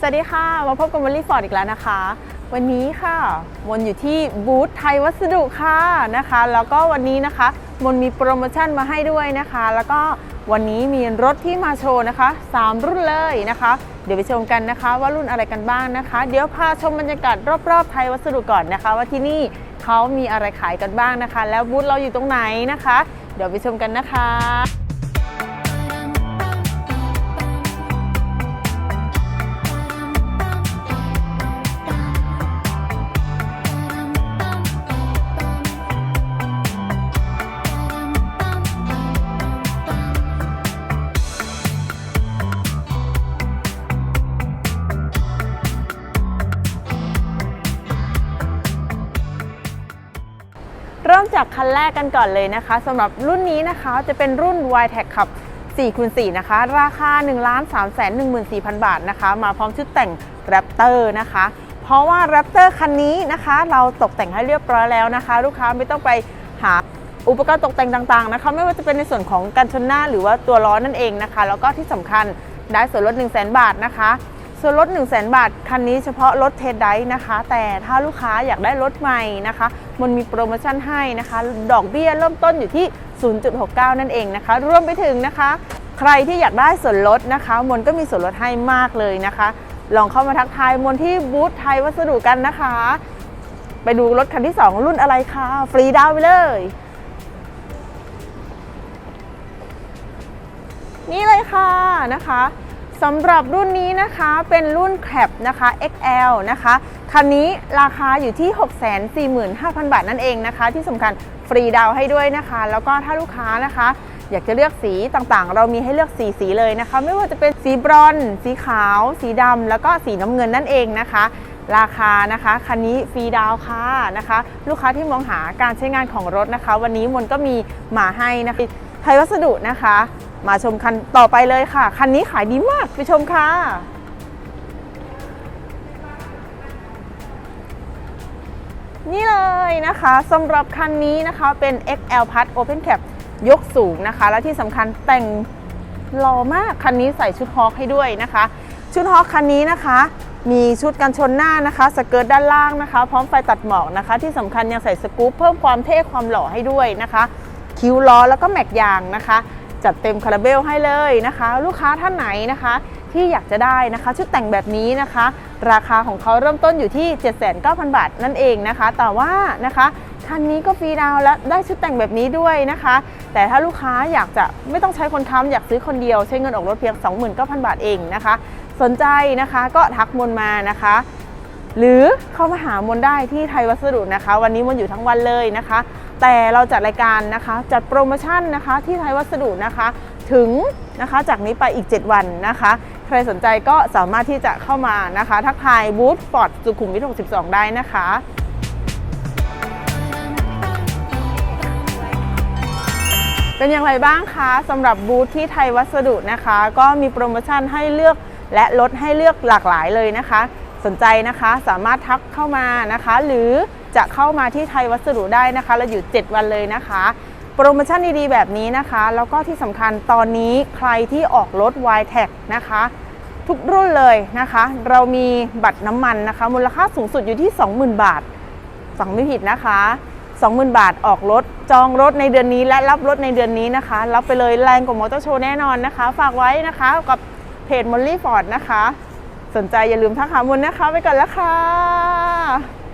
สวัสดีค่ะ มาพบกับมอลลี่ฟอร์ดอีกแล้วนะคะ วันนี้ค่ะมนอยู่ที่บูธไทยวัสดุค่ะนะคะ แล้วก็วันนี้นะคะมนมีโปรโมชั่นมาให้ด้วยนะคะ แล้วก็วันนี้มีรถที่มาโชว์นะคะ 3 รุ่นเลยนะคะ เดี๋ยวไปชมกันนะคะ ว่ารุ่นอะไรกันบ้างนะคะ เดี๋ยวพาชมบรรยากาศรอบๆไทยวัสดุก่อนนะคะ ว่าที่นี่เขามีอะไรขายกันบ้างนะคะ แล้วบูธเราอยู่ตรงไหนนะคะ เดี๋ยวไปชมกันนะคะ เริ่มจากคันแรกกันก่อนเลยนะคะสำหรับรุ่นนี้นะคะจะเป็นรุ่น y t e c ขับ4คูณ4นะคะ ราคา 1 3 1 4 0 0 0 บาทนะคะ มาพร้อมชุดแต่ง Raptor นะคะ เพราะว่า Raptor คันนี้นะคะ เราตกแต่งให้เรียบร้อยแล้วนะคะ ลูกค้าไม่ต้องไปหาอุปกรณ์ตกแต่งต่างๆนะคะ ไม่ว่าจะเป็นในส่วนของกันชนหน้าหรือว่าตัวล้อนั่นเองนะคะ แล้วก็ที่สำคัญได้ส่วนลด 1 0 0 0 0 0 บาทนะคะ ส่วนลด 1 0 0 0 0 0 บาท คันนี้เฉพาะรถเทสไดนะคะ แต่ถ้าลูกค้าอยากได้รถใหม่นะคะ มันมีโปรโมชั่นให้นะคะ ดอกเบี้ยเริ่มต้นอยู่ที่ 0.69 นั่นเองนะคะ รวมไปถึงนะคะ ใครที่อยากได้ส่วนลดนะคะ มนก็มีส่วนลดให้มากเลยนะคะ ลองเข้ามาทักทายมนที่บูธไทยวัสดุกันนะคะ ไปดูรถคันที่ 2 รุ่นอะไรคะ ฟรีดาวไปเลย นี่เลยค่ะนะคะสำหรับรุ่นนี้นะคะเป็นรุ่นแคปนะคะ XL นะคะ คันนี้ราคาอยู่ที่ 645,000 บาทนั่นเองนะคะ ที่สำคัญฟรีดาวให้ด้วยนะคะ แล้วก็ถ้าลูกค้านะคะ อยากจะเลือกสีต่างๆ เรามีให้เลือกสีสีเลยนะคะ ไม่ว่าจะเป็นสีบรอนซ์สีขาว สีดำแล้วก็สีน้ำเงินนั่นเองนะคะ ราคานะคะคันนี้ฟรีดาวค่ะนะคะ ลูกค้าที่มองหาการใช้งานของรถนะคะ วันนี้มนก็มีมาให้นะคะไทยวัสดุนะคะ มาชมคันต่อไปเลยค่ะ คันนี้ขายดีมากไปชมค่ะ นี่เลยนะคะสำหรับคันนี้นะคะเป็น XL Plus Open Cap ยกสูงนะคะ และที่สำคัญแต่งหล่อมากคันนี้ใส่ชุดฮอคให้ด้วยนะคะ ชุดฮอคคันนี้นะคะ มีชุดกันชนหน้านะคะ สเกิร์ตด้านล่างนะคะ พร้อมไฟตัดหมอกนะคะ ที่สำคัญยังใส่สกู๊ปเพิ่มความเท่ความหล่อให้ด้วยนะคะ คิ้วล้อแล้วก็แม็กยางนะคะ จัดเต็มคาราเบลให้เลยนะคะ ลูกค้าท่านไหนนะคะ ที่อยากจะได้นะคะ ชุดแต่งแบบนี้นะคะ ราคาของเขาเริ่มต้นอยู่ที่ 79,000 บาทนั่นเองนะคะ แต่ว่านะคะคันนี้ก็ฟรีดาวและได้ชุดแต่งแบบนี้ด้วยนะคะ แต่ถ้าลูกค้าอยากจะไม่ต้องใช้คนค้ำอยากซื้อคนเดียวใช้เงินออกรถเพียง 29,000 บาทเองนะคะ สนใจนะคะก็ทักมนมานะคะ หรือเข้ามาหามนได้ที่ไทยวัสดุนะคะ วันนี้มนอยู่ทั้งวันเลยนะคะ แต่เราจัดรายการนะคะ จัดโปรโมชั่นนะคะที่ไทยวัสดุนะคะถึงนะคะจากนี้ไปอีก 7 วันนะคะ ใครสนใจก็สามารถที่จะเข้ามานะคะ ทักทายบูธฟอร์ดสุขุมวิท 62 ได้นะคะเป็นอย่างไรบ้างคะสำหรับบูธที่ไทยวัสดุนะคะ ก็มีโปรโมชั่นให้เลือกและลดให้เลือกหลากหลายเลยนะคะ สนใจนะคะสามารถทักเข้ามานะคะ หรือจะเข้ามาที่ไทยวัสดุได้นะคะเราอยู่ 7 วันเลยนะคะ โปรโมชั่นดีๆ แบบนี้นะคะ แล้วก็ที่สำคัญตอนนี้ใครที่ออกรถ y t e c นะคะ ทุกรุ่นเลยนะคะ เรามีบัตรน้ำมันนะคะ มูลค่าสูงสุดอยู่ที่ 20,000 บาทฟังไม่ผิดนะคะ 20,000 บาทออกรถ จองรถในเดือนนี้และรับรถในเดือนนี้นะคะ รับไปเลยแรงกว่ามอเตอร์โชว์แน่นอนนะคะ ฝากไว้นะคะกับเพจมอลลี่ฟอร์ดนะคะ สนใจอย่าลืมทักหามนนะคะ ไปก่อนแล้วค่ะ